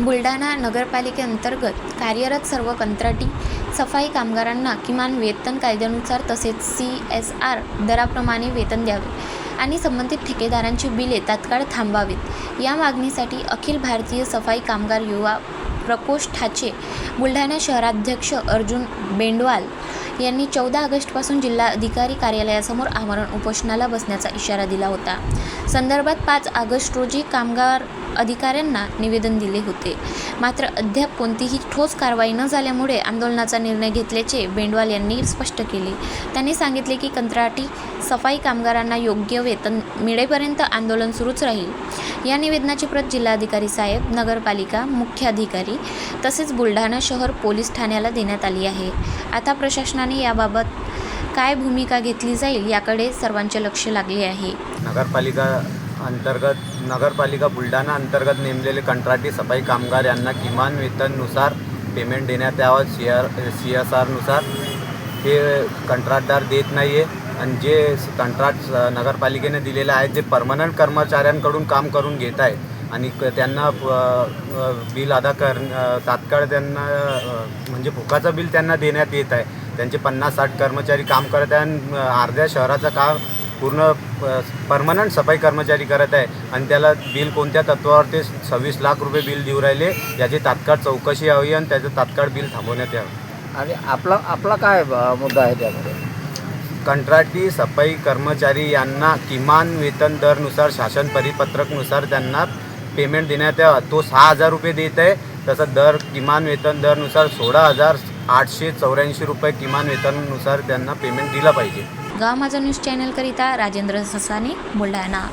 बुलढाणा नगरपालिकेअंतर्गत कार्यरत सर्व कंत्राटी सफाई कामगारांना किमान वेतन कायद्यानुसार तसेच सी एस आर दराप्रमाणे वेतन द्यावे आणि संबंधित ठेकेदारांची बिले तात्काळ थांबावीत. या मागणीसाठी अखिल भारतीय सफाई कामगार युवा प्रकोष्ठाचे बुलढाणा शहराध्यक्ष अर्जुन बेंडवाल यांनी चौदा ऑगस्टपासून जिल्हाधिकारी कार्यालयासमोर आमरण उपोषणाला बसण्याचा इशारा दिला होता. संदर्भात पाच ऑगस्ट रोजी कामगार अधिकाऱ्यांना निवेदन दिले होते. मात्र अद्याप कोणतीही ठोस कारवाई न झाल्यामुळे आंदोलनाचा निर्णय घेतल्याचे बेंडवाल यांनी स्पष्ट केले. त्यांनी सांगितले की कंत्राटी सफाई कामगारांना योग्य वेतन मिळेपर्यंत आंदोलन सुरूच राहील. या निवेदनाची प्रत जिल्हाधिकारी साहेब नगरपालिका मुख्याधिकारी तसेच बुलढाणा शहर पोलीस ठाण्याला देण्यात आली आहे. आता प्रशासनाने याबाबत काय भूमिका घेतली जाईल याकडे सर्वांचे लक्ष लागले आहे. नगरपालिका अंतर्गत नगरपालिका बुलढाणा अंतर्गत नेमलेले कंत्राटी सफाई कामगार यांना किमान वेतननुसार पेमेंट देण्यात यावं सी आर सी एस आरनुसार हे कंत्राटदार देत नाही आहे आणि जे कंत्राट स- नगरपालिकेने दिलेलं आहे ते परमनंट कर्मचाऱ्यांकडून काम करून घेत आहे आणि क- त्यांना प- बिल अदा कर तात्काळ त्यांना म्हणजे भुकाचं बिल त्यांना देण्यात येत आहे. त्यांचे पन्नास साठ कर्मचारी काम करत आहे आणि अर्ध्या शहराचं काम पूर्ण परमनंट सफाई कर्मचारी करत आहे. आणि त्याला बिल कोणत्या तत्वावर ते सव्वीस लाख रुपये बिल देऊ राहिले याची तात्काळ चौकशी हवी आणि त्याचं तात्काळ बिल थांबवण्यात यावं. आणि आपला आपला काय मुद्दा आहे त्यामध्ये? कंत्राटी सफाई कर्मचारी यांना किमान वेतन दरनुसार शासन परिपत्रकनुसार त्यांना पेमेंट देण्यात यावं. तो सहा हजार रुपये देत आहे तसं दर किमान वेतन दरनुसार सोळा हजार आठशे चौऱ्याऐंशी रुपये किमान वेतनानुसार त्यांना पेमेंट दिलं पाहिजे. गाव माझा न्यूज चॅनलकरिता राजेंद्र ससाने बुलढाणा.